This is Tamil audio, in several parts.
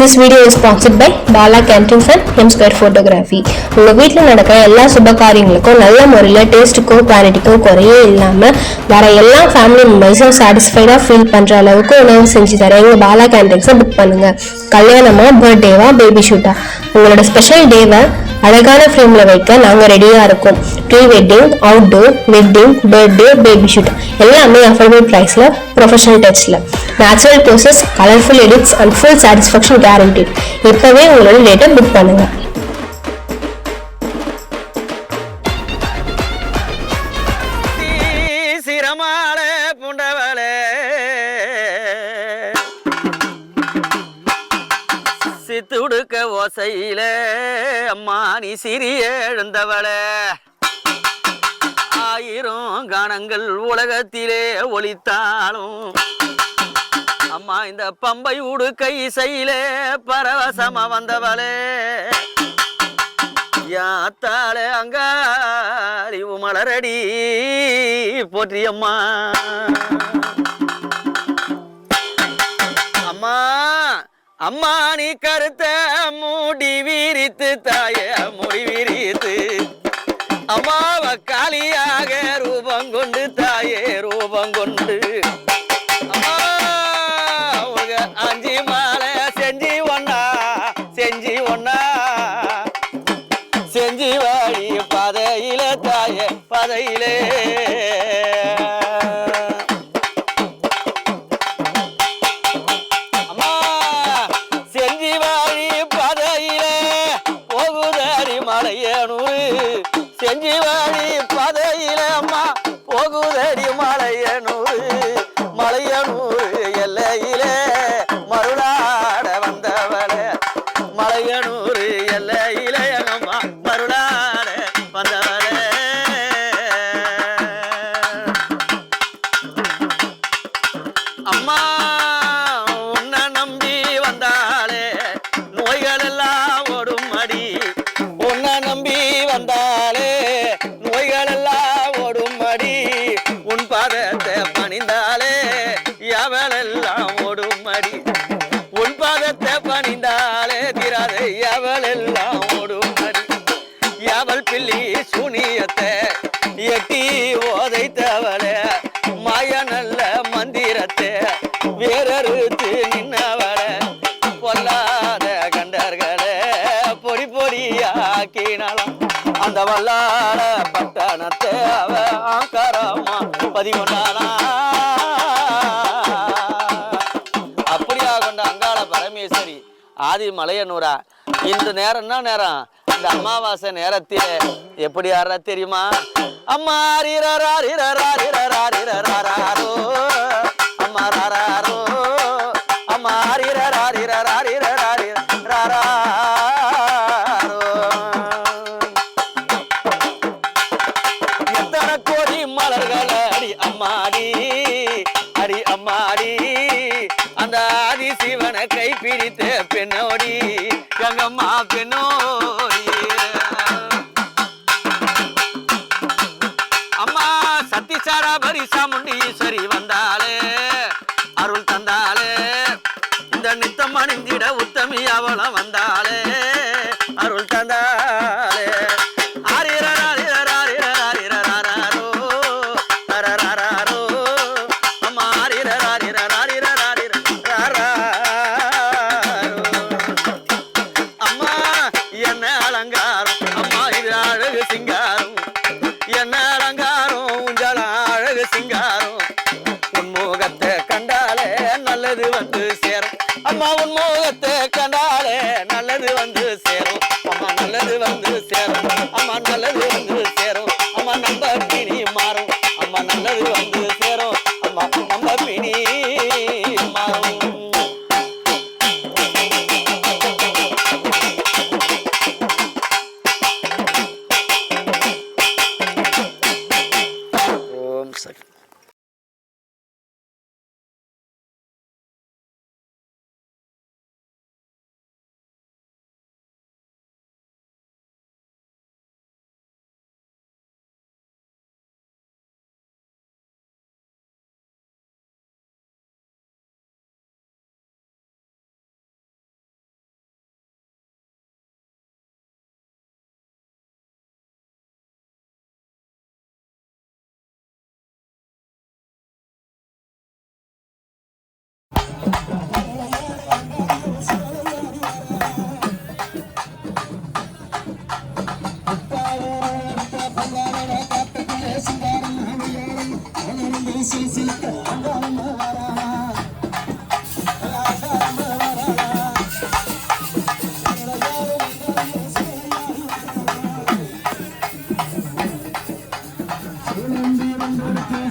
This video is sponsored by Bala Cantons and M square photography உங்கள் வீட்டில் நடக்கிற எல்லா சுப காரியங்களுக்கும் நல்ல முறையில் டேஸ்ட்டுக்கோ குவாலிட்டிக்கோ குறையே இல்லாமல் வர எல்லா ஃபேமிலி மெம்பர்ஸும் சாட்டிஸ்ஃபைடாக ஃபீல் பண்ணுற அளவுக்கு உணவு செஞ்சு தரேன். எங்கள் பாலா கேன்டீன்ஸை புக் பண்ணுங்கள் கல்யாணமா பர்த்டேவா பேபி ஷூட்டா உங்களோட ஸ்பெஷல் டேவை அழகான ஃப்ரேமில் வைக்க நாங்கள் ரெடியாக இருக்கோம். Pre wedding outdoor wedding birthday baby shoot எல்லாமே அஃபோர்டபுள் ப்ரைஸில் professional டச்சில் natural process colourful edits and full satisfaction guarantee இப்போவே உங்களோட டேட்டை புக் பண்ணுங்கள் துடுக்க ஓசையில அம்மா நீ சிறிய எழுந்தவளே. ஆயிரம் கணங்கள் உலகத்திலே ஒலித்தாலும் அம்மா இந்த பம்பை உடுக்க இசையிலே பரவசமா வந்தவளே. யாத்தாளே அங்காரி மலரடி போற்றியம்மா. அம்மா நீ கருத்த மூடி விரித்து தாய மொழி விரித்து. அம்மாவ காலியாக ரூபம் கொண்டு தாயே ரூபம் கொண்டு. பொடியாக்கினாலாம் அந்த வல்லாட பட்டணத்தை அவ ஆங்காரமா பதிகொண்டானா அப்படியா கொண்ட அங்காள பரமேஸ்வரி ஆதி மலையனூரா இந்த நேரம் என்ன நேரம் இந்த அமாவாசை நேரத்தில் எப்படி ஆடுறா தெரியுமா அம்மா ரீரரா ரீரரா ரீரரா ரீரராரோ அம்மா ராரோ பிடித்த பெண்ணோடி கங்கம்மா பெண்ணோடி. அம்மா சத்திசாரா பரிசா முண்டீஸ்வரி வந்தாலே வந்து சேரும். அம்மா உன் மோகத்தை கண்டாலே நல்லது வந்து சேரும். அம்மா நல்லது வந்து சேரும். அம்மா நல்லது வந்து சேரும். அம்மா நம்ப பிணி மாறும். அம்மா நல்லது I'm gonna do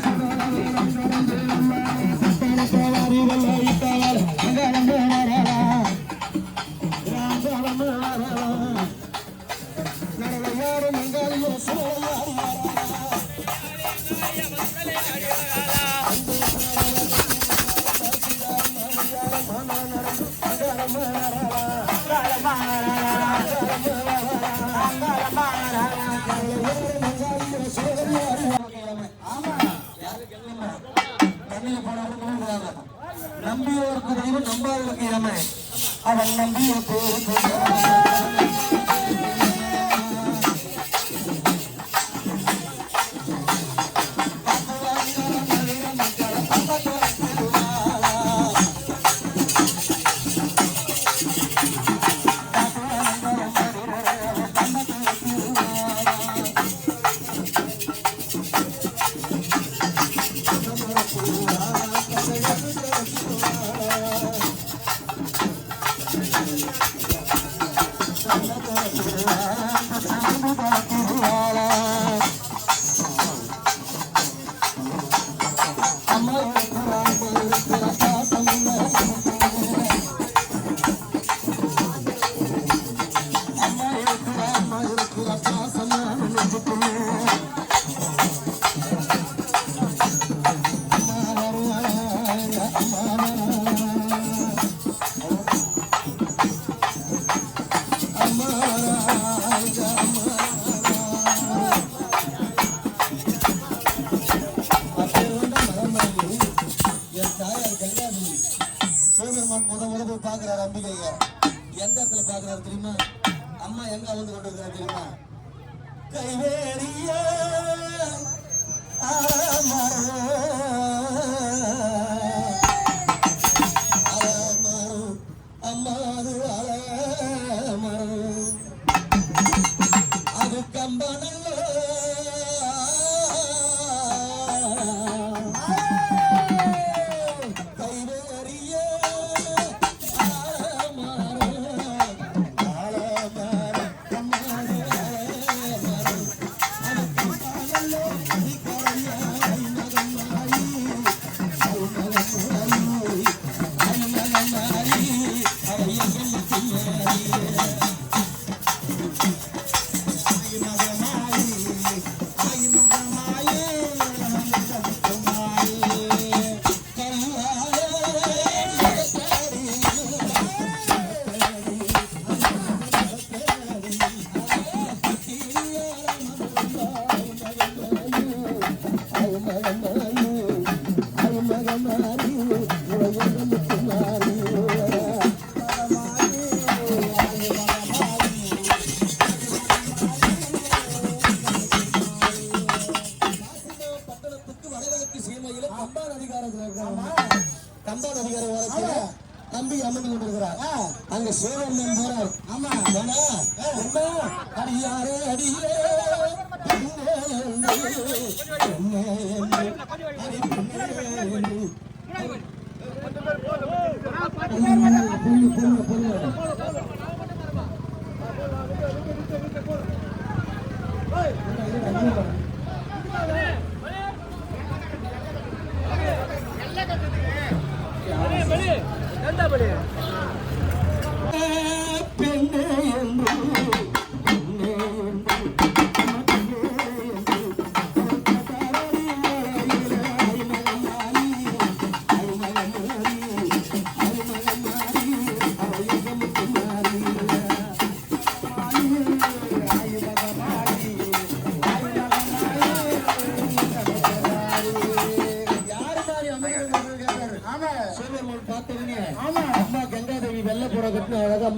அம்மாது அழ மரம் அது கம்பனல்லோ. பெண்ணே என்றும்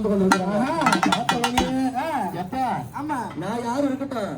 கலந்து கொள்கிறார் ஆமா. நான் யாரும் இருக்கட்டும்.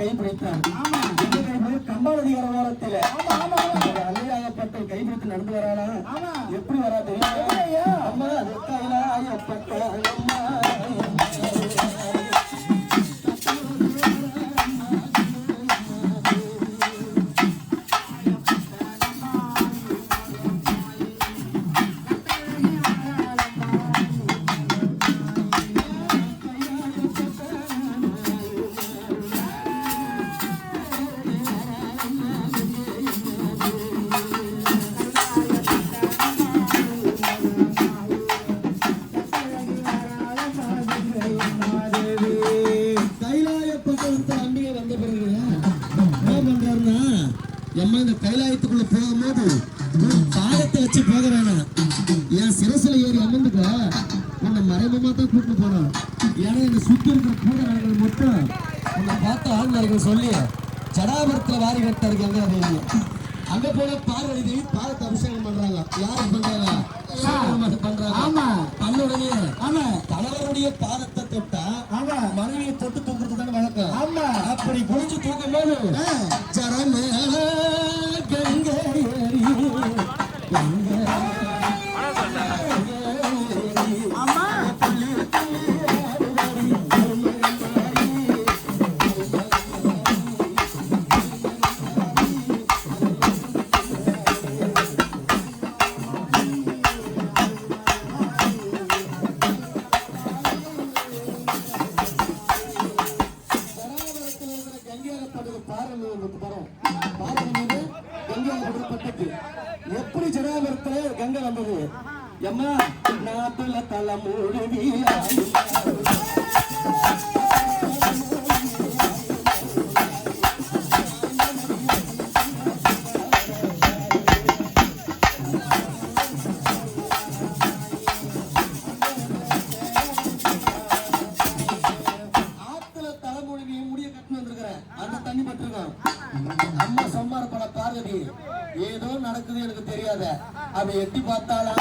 கைப்பிடித்தார் ஆமா. கம்பாவதிகர ஓரத்தில் ஆமா ஆமா அலையாகப்பட்ட கைப்பிடித்து நடந்து வரானா எப்படி வரா தெரியுமா அம்மா அது கைலாயப்பட்ட அம்மா. இந்த போகும்போது உன் பாதத்தை வச்சு போக வேணாம். என் சிரசுல ஏறி அமர்ந்துக்க. உன்னை மறைமுகமா தான் கூட்டு போனோம். ஏன்னா என்ன சுத்தி இருக்கிற கூடங்கள் மட்டும் உன்னை பார்த்த ஆண்கள் சொல்லி ஜடாபரத்துல வாரி கட்டாரு கங்கா அங்க போன பார்வதி தேவி பாதத்தை அபிஷேகம் பண்றாங்க. யாரு அப்படி எட்டி பார்த்தாலாம்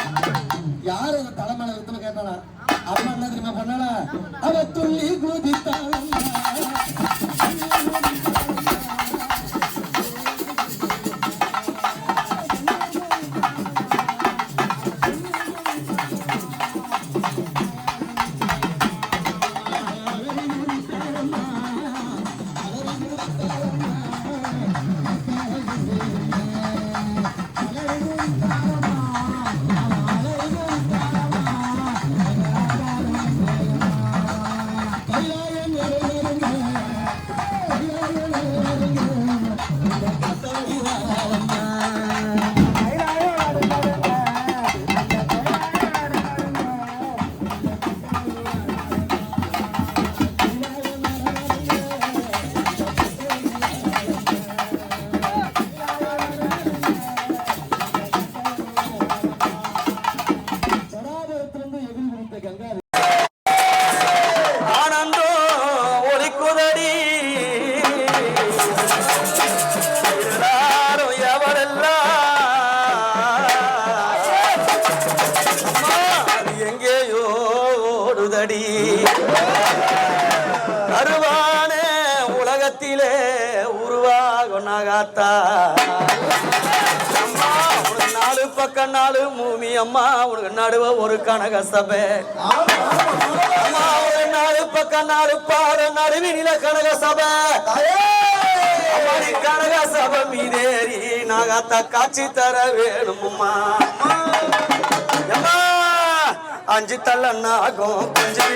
தாத்தா அம்மா உனக்கு நாலு பக்கம் நாலு மூமி அம்மா உனக்கு நடுவ ஒரு கனக சபை. அம்மா ஒரு நாலு பக்கம் நாலு பாரு நடுவினில கனக சபை. கனக சபை மீதேறி நாகாத்தா காட்சி தர வேணும்மா அம்மா அஞ்சு தள்ள நாகும் கொஞ்சம்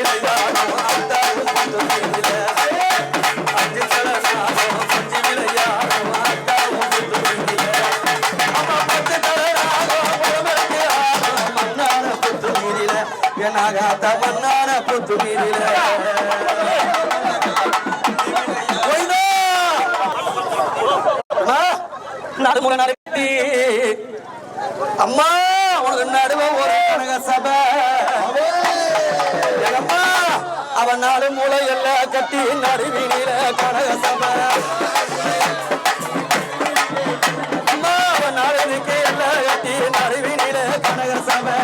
தூத்துக்குடியில நடுமுறை நடத்தி அம்மா உனக்கு நடுவ ஒரு கனக சபை. அம்மா அவன் நாடு மூளை எல்லாம் கட்டி நடுவினில கனக சபை அம்மா அவன் நாடு எல்லாம் கட்டி நடுவினில கனக சபை.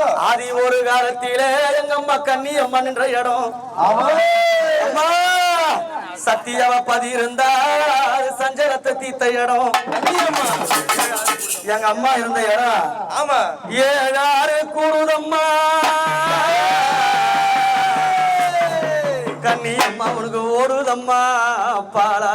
ஆதி ஒரு காலத்திலே எங்க அம்மா கண்ணி அம்மா நின்ற இடம் அம்மா சத்தியாவ பதியிருந்தா சஞ்சலத்தை தீத்த இடம். எங்க அம்மா இருந்த இடம். ஆமா. ஏழாறு கூடுதம்மா. கண்ணி அம்மா உனக்கு ஓடுதம்மா பாலா.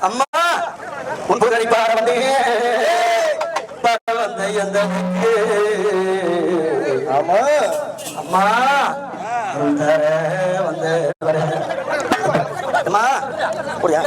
அம்மா உப்பு கடிப்பார வந்தீங்க. ஆமா அம்மா வந்த அம்மா புரியா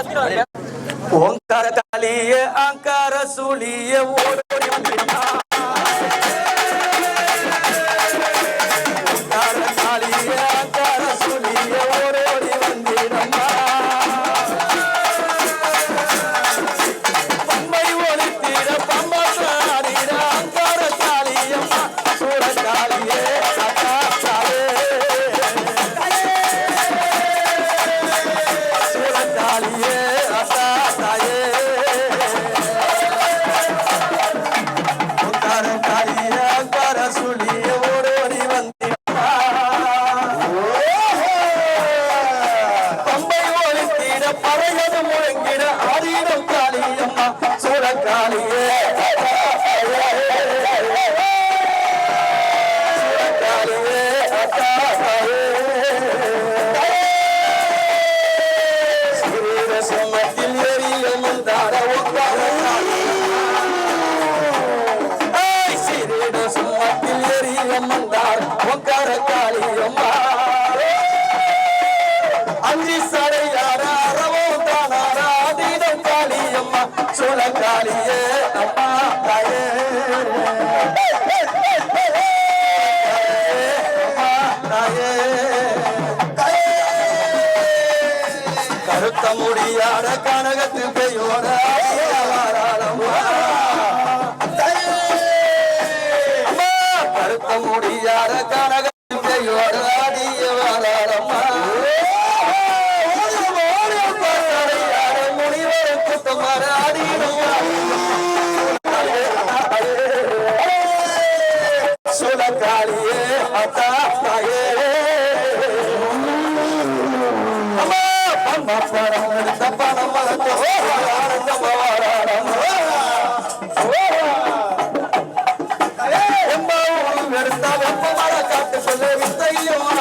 அம்மா. அஞ்சி சடையாரவோ தானாராதீனம் காளியம்மா சோழ காளியே கருத்த முடியாட கனகத்து பெய்யோட காட்டு சொல்ல வித்தையும் வாராடம்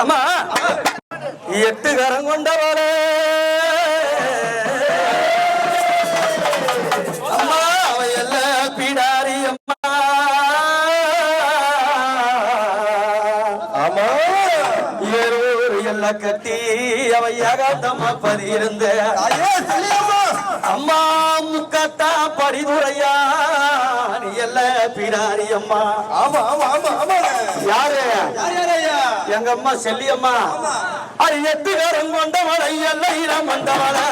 அம்மா. எட்டு கரம் கொண்டவரே அம்மா அவ எல்ல பிடாரி அம்மா. ஆமா ஏறூர் எல்ல கட்டி அவ ஏகாந்தமா பதியிருந்த. அம்மா முக்கத்தா படிதுரையா நீ எல்ல பிடாரி அம்மா. ஆமா ஆமா ஆமா ஆமா. யாரு? எங்க அம்மா செல்லியம்மா? எட்டு பேரும் கொண்டவளை எல்லையில மண்டவளை.